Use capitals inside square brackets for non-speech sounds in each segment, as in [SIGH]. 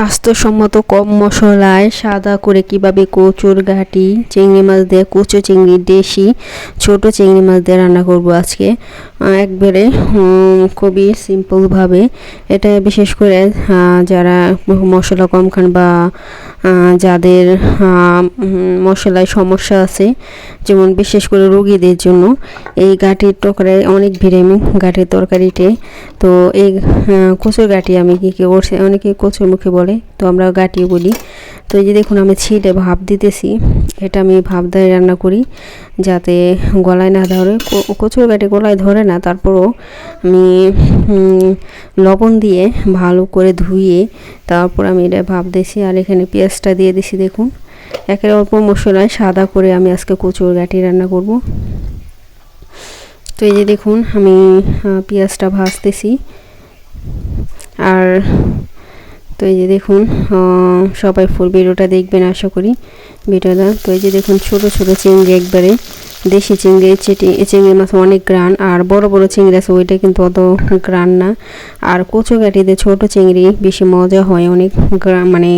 স্বাস্থ্যসম্মত কম মশলায় সাদা করে কীভাবে কচুর ঘাটি, চিংড়ি মাছ দিয়ে কচু, চিংড়ি দেশি, ছোট চিংড়ি মাছ দিয়ে রান্না করব আজকে। একবারে খুবই সিম্পলভাবে এটা বিশেষ করে যারা মশলা কম খান বা যাদের মশলায় সমস্যা আছে, যেমন বিশেষ করে রোগীদের জন্য, এই গাঠির টকরায় অনেক ভিটামিন গাঁটির তরকারিতে, তো এই কচুর গাঁটি আমি কী কী করছি, অনেকে কচুর মুখে বলে, তো আমরা গাঁটি বলি। তো এই যে দেখুন, আমি ছিলে ভাপ দিতেছি। এটা আমি ভাপ দিয়ে রান্না করি, যাতে গলায় না ধরে। কচুর গাঠি গলায় ধরে না, তারপরও আমি লবণ দিয়ে ভালো করে ধুয়ে তারপর আমি এটা ভাপ দিয়েছি। আর এখানে পেঁয়াজটা দিয়ে দিছি, দেখুন। একের অল্প মশলায় সাদা করে আমি আজকে কচুর গাঠি রান্না করব। তো এই যে দেখুন, আমি পেঁয়াজটা ভাজতেছি। আর তো এই যে দেখুন সবাই ফুল ভিডিওটা দেখবেন আশা করি, ভিডিওটা। তো এই যে দেখুন, ছোট ছোট চিংড়ি একবারে, দেশি চিংড়ি, চিটি চিংড়ি মাছ অনেক গ্রান আর বড় বড় চিংড়ি আছে, ওইটা কিন্তু অত গ্রান না। আর কচু গাটিতে ছোট চিংড়ি বেশি মজা হয়, অনেক মানে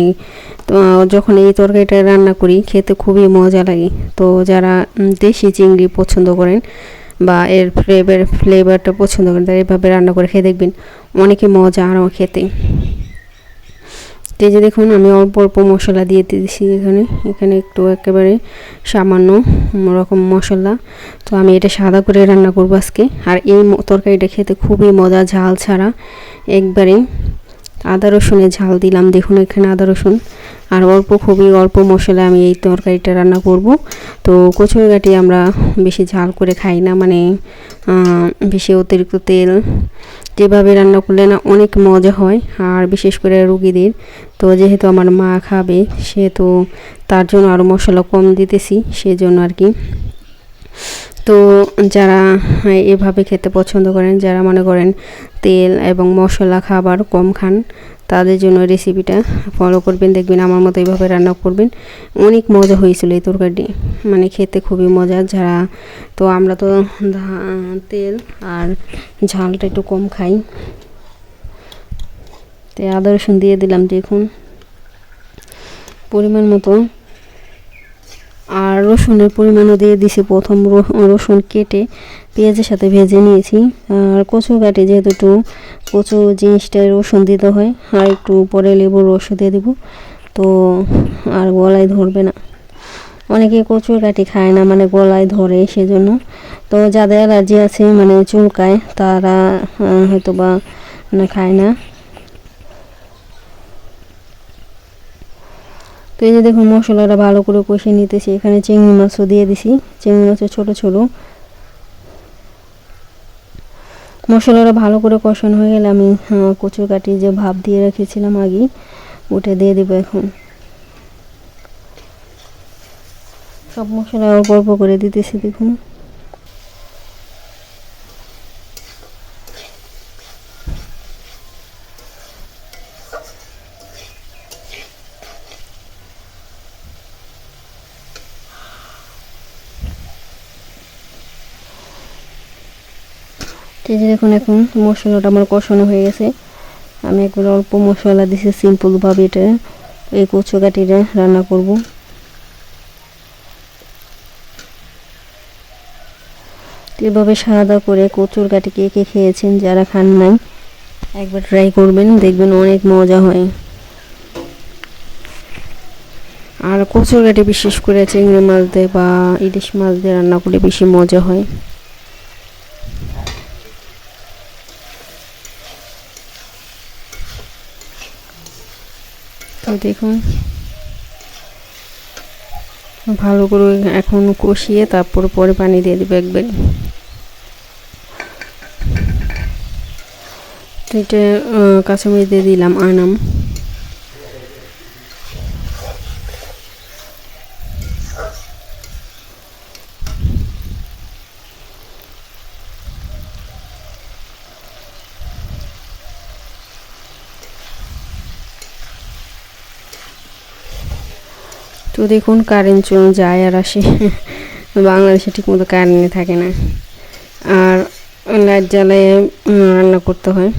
যখন এই তরকারিটা রান্না করি, খেতে খুবই মজা লাগে। তো যারা দেশি চিংড়ি পছন্দ করেন, বা এর ফ্লেভার ফ্লেভারটা পছন্দ করেন, তারা এভাবে রান্না করে খেয়ে দেখবেন অনেকই মজা আরও খেতে। যে দেখুন, আমি অল্প অল্প মশলা দিয়ে দিয়েছি এখানে। এখানে একটু একেবারে সামান্য রকম মশলা। তো আমি এটা সাদা করে রান্না করব আজকে। আর এই তরকারিটা খেতে খুবই মজা, ঝাল ছাড়া। একবারে আদা রসুনের ঝাল দিলাম। দেখুন এখানে আদা রসুন। আর অল্প খুবই অল্প মশলা আমি এই তরকারিটা রান্না করব। তো কচুর গাটি আমরা বেশি ঝাল করে খাই না মানে বেশি অতিরিক্ত তেল। যেভাবে রান্না করলে না অনেক মজা হয়, আর বিশেষ করে রুগীদের। তো যেহেতু আমার মা খাবে সেহেতু তার জন্য আরও মশলা কম দিতেছি, সেজন্য আর কি। তো যারা এভাবে খেতে পছন্দ করেন, যারা মনে করেন তেল এবং মশলা, খাবার কম খান, তাদের জন্য রেসিপিটা ফলো করবেন, দেখবেন আমার মতো এইভাবে রান্না করবেন। অনেক মজা হয়েছিল এই তরকারিটি। মানে খেতে খুবই মজা। যারা, তো আমরা তো তেল আর ঝালটা একটু কম খাই। তো আদা রসুন দিয়ে দিলাম দেখুন। পরিমাণ মতো আর রসুনের পরিমাণও দিয়ে দিছি। প্রথম রসুন কেটে পেঁয়াজের সাথে ভেজে নিয়েছি। আর কচু কাটে যেহেতু একটু কচু জিনিসটা রসুন দিতে হয়, আর একটু পরে লেবুর রস দিয়ে দেবো, তো আর গলায় ধরবে না। অনেকে কচুর কাটি খায় না মানে গলায় ধরে সেজন্য। তো যাদের অ্যালার্জি আছে মানে চুলকায়, তারা হয়তো বা খায় না। এই যে দেখুন মশলাটা ভালো করে কষে নিতেছি। এখানে চিংড়ি মাছও দিয়ে দিছি। চিংড়ি মাছের ছোট ছোট। মশলাটা ভালো করে কষানো হয়ে গেলে আমি কচুর কচু কাটি যে ভাব দিয়ে রেখেছিলাম আগে, ওটা দিয়ে দেবো এখন। সব মশলা অল্প অল্প করে দিতেছি দেখুন। এই যে দেখুন এখন মশলাটা আমার কষানো হয়ে গেছে। আমি একবার অল্প মশলা দিছি সিম্পলভাবে এটা, এই কচু কাটিটা রান্না করব। এভাবে সাদা করে কচুর কাটি কে কে খেয়েছেন, যারা খান নাই, একবার ট্রাই করবেন, দেখবেন অনেক মজা হয়। আর কচুর কাটি বিশেষ করে চিংড়ি মাছ দিয়ে বা ইলিশ মাছ দিয়ে রান্না করলে বেশি মজা হয়। তো দেখুন। ভালো করে এখন কষিয়ে তারপর পরে পানি দিয়ে দেবে একবার তো এটা কাঁচামরিচ দিয়ে দিলাম আনাম। তো দেখুন কারেন্ট যায় আর আসে। বাংলাদেশে ঠিকমতো কারেন্ট থাকে না। আর লাইট জ্বালায় রান্না করতে হয়।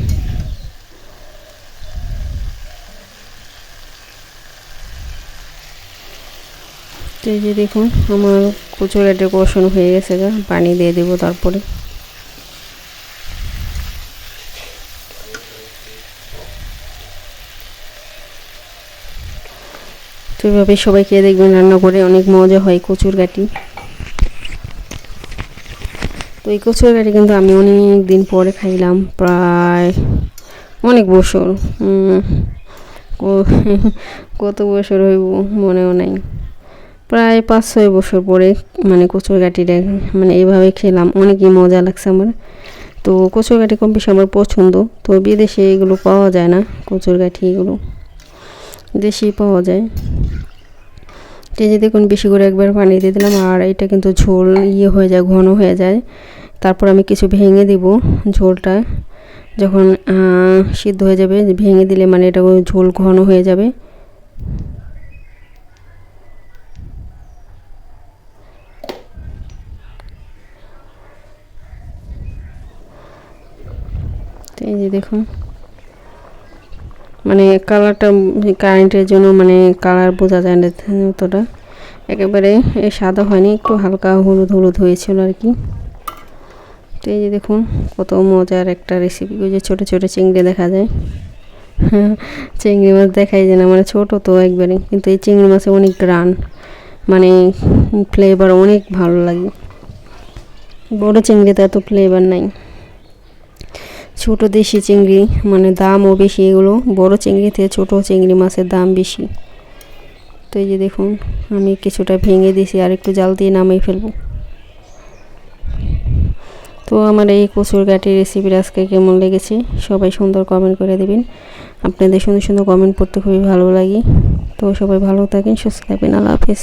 এই যে দেখুন, আমার কচুর ডেকোরেশন হয়ে গেছে গা। পানি দিয়ে দেবো তারপরে। তো এভাবে সবাই খেয়ে দেখবেন রান্না করে, অনেক মজা হয় কচুর গাটি তো এই কচুর গাটি কিন্তু আমি অনেক দিন পরে খাইলাম, প্রায় অনেক বছর। কত বছর হইব মনেও নাই। প্রায় পাঁচ, ছয় বছর পরে মানে কচুর গাটিটা মানে এইভাবে খেলাম, অনেকই মজা লাগছে আমার। তো কচুর গাঠি কম বেশি আমার পছন্দ, তো বিদেশে এগুলো পাওয়া যায় না কচুর গাঠি এগুলো। দেশেই পাওয়া যায়। যে দেখুন, বেশি করে একবার পানি দিয়ে দিলাম, আর এটা কিন্তু ঝোল ইয়ে হয়ে যায়, ঘন হয়ে যায়। তারপর আমি কিছু ভেঙে দিব ঝোলটা। যখন সিদ্ধ হয়ে যাবে, ভেঙে দিলে মানে এটা ঝোল ঘন হয়ে যাবে। এই যে দেখুন। মানে কালারটা কারেন্টের জন্য মানে কালার বোঝা যায় না অতটা। একেবারে সাদা হয়নি, একটু হালকা হলুদ হলুদ হয়েছিল আর কি। তো এই যে দেখুন, কত মজার একটা রেসিপি ওই যে ছোটো ছোটো চিংড়ি দেখা যায়। [LAUGHS] চিংড়ি মাছ দেখাই যায় না মানে ছোটো তো একবারে, কিন্তু এই চিংড়ি মাছে অনেক গ্রান মানে ফ্লেভার অনেক ভালো লাগে। বড় চিংড়িতে এত ফ্লেভার নাই। ছোট দেশি চিংড়ি মানে দামও বেশি এগুলো। বড় চিংড়ি থেকে ছোটো চিংড়ি মাছের দাম বেশি। তো এই যে দেখুন, আমি কিছুটা ভেঙে দিয়েছি, আর একটু জাল দিয়ে নামিয়ে ফেলব। তো আমার এই কচুর গাঠির রেসিপির আজকে কেমন লেগেছে, সবাই সুন্দর কমেন্ট করে দেবেন। আপনাদের সুন্দর সুন্দর কমেন্ট পড়তে খুবই ভালো লাগে। তো সবাই ভালো থাকেন, সুস্থ থাকবেন, আল্লাহ হাফেজ।